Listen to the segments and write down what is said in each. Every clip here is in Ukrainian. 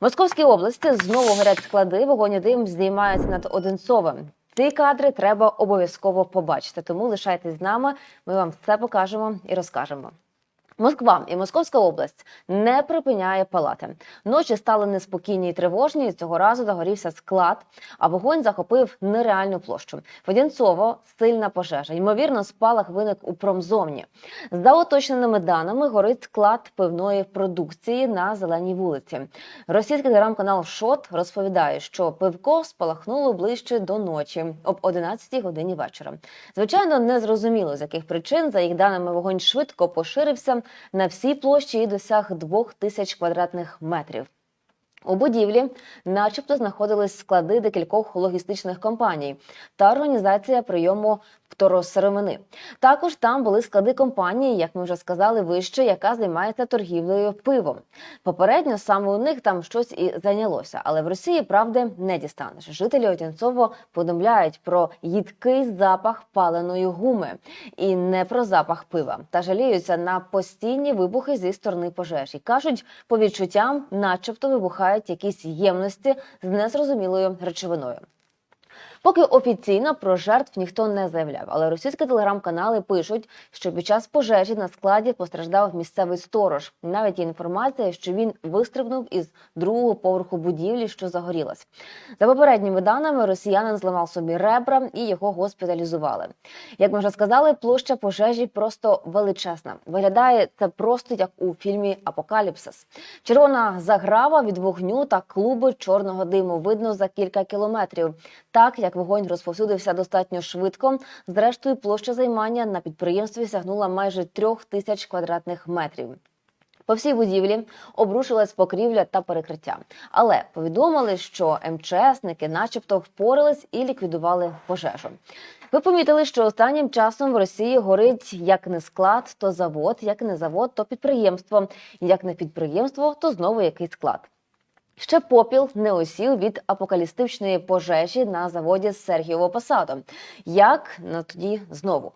Московській області знову горять склади, вогонь і дим здіймається над Одинцовим. Ці кадри треба обов'язково побачити. Тому лишайтесь з нами. Ми вам все покажемо і розкажемо. Москва і Московська область не припиняє палати. Ночі стали неспокійні і тривожні. і Цього разу загорівся склад, а вогонь захопив нереальну площу. Водянцово сильна пожежа. Ймовірно, спалах виник у промзоні. За уточненими даними, горить склад пивної продукції на зеленій вулиці. Російський телеграм-канал Шот розповідає, що пивко спалахнуло ближче до ночі об 11 годині вечора. Звичайно, не зрозуміло з яких причин. За їх даними, вогонь швидко поширився на всій площі і досяг двох тисяч квадратних метрів. У будівлі, начебто, знаходились склади декількох логістичних компаній та організація прийому второсировини. Також там були склади компанії, як ми вже сказали, вище, яка займається торгівлею пивом. Попередньо саме у них там щось і зайнялося, але в Росії правди не дістанеш. Жителі Отянцово повідомляють про їдкий запах паленої гуми і не про запах пива. Та жаліються на постійні вибухи зі сторони пожежі. кажуть, по відчуттям, начебто, вибухають якісь ємності з незрозумілою речовиною. Поки офіційно про жертв ніхто не заявляв, але російські телеграм-канали пишуть, що під час пожежі на складі постраждав місцевий сторож. Навіть є інформація, що він вистрибнув із другого поверху будівлі, що загорілась. За попередніми даними, росіянин зламав собі ребра і його госпіталізували. Як ми вже сказали, площа пожежі просто величезна. Виглядає це просто як у фільмі Апокаліпсис. Червона заграва від вогню та клуби чорного диму видно за кілька кілометрів. Так як вогонь розповсюдився достатньо швидко, зрештою площа займання на підприємстві сягнула майже трьох тисяч квадратних метрів. По всій будівлі обрушилась покрівля та перекриття, але повідомили, що МЧСники, начебто, впорались і ліквідували пожежу. Ви помітили, що останнім часом в Росії горить як не склад, то завод, як не завод, то підприємство, як не підприємство, то знову якийсь склад. Ще попіл не осів від апокалістичної пожежі на заводі Сергієво Посадом. Як на тоді знову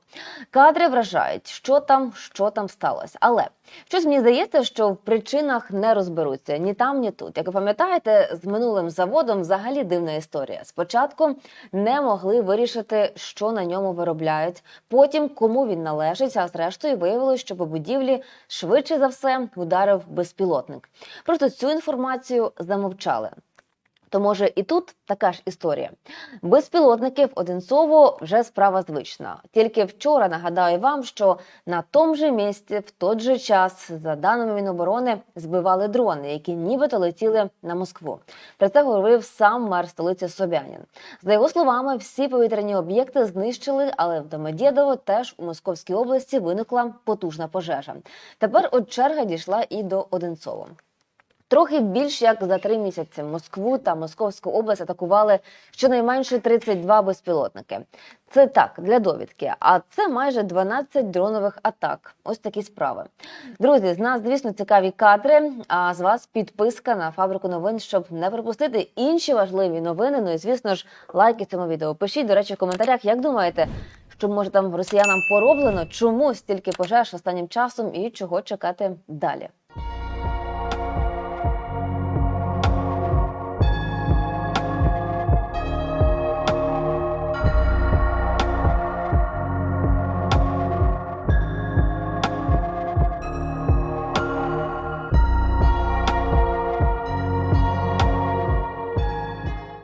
кадри вражають, що там, що там сталося. Але щось мені здається, що в причинах не розберуться ні там, ні тут. Як ви пам'ятаєте, з минулим заводом взагалі дивна історія. Спочатку не могли вирішити, що на ньому виробляють, потім кому він належить. А зрештою виявилось, що по будівлі швидше за все ударив безпілотник. Просто цю інформацію замовчали. То може і тут така ж історія. Безпілотники в Одинцово вже справа звична. Тільки вчора нагадаю вам, що на тому же місці в той же час, за даними Міноборони, збивали дрони, які нібито летіли на Москву. Про це говорив сам мер столиці Собянін. За його словами, всі повітряні об'єкти знищили, але в Домодєдово теж у Московській області виникла потужна пожежа. Тепер от черга дійшла і до Одинцово. Трохи більш як за три місяці Москву та Московську область атакували щонайменше 32 безпілотники. Це так для довідки. А це майже 12 дронових атак. Ось такі справи. Друзі, з нас, звісно, цікаві кадри. А з вас підписка на фабрику новин, щоб не пропустити інші важливі новини. Ну і звісно ж, лайки цьому відео. Пишіть, до речі, в коментарях, як думаєте, що може там росіянам пороблено, чому стільки пожеж останнім часом і чого чекати далі.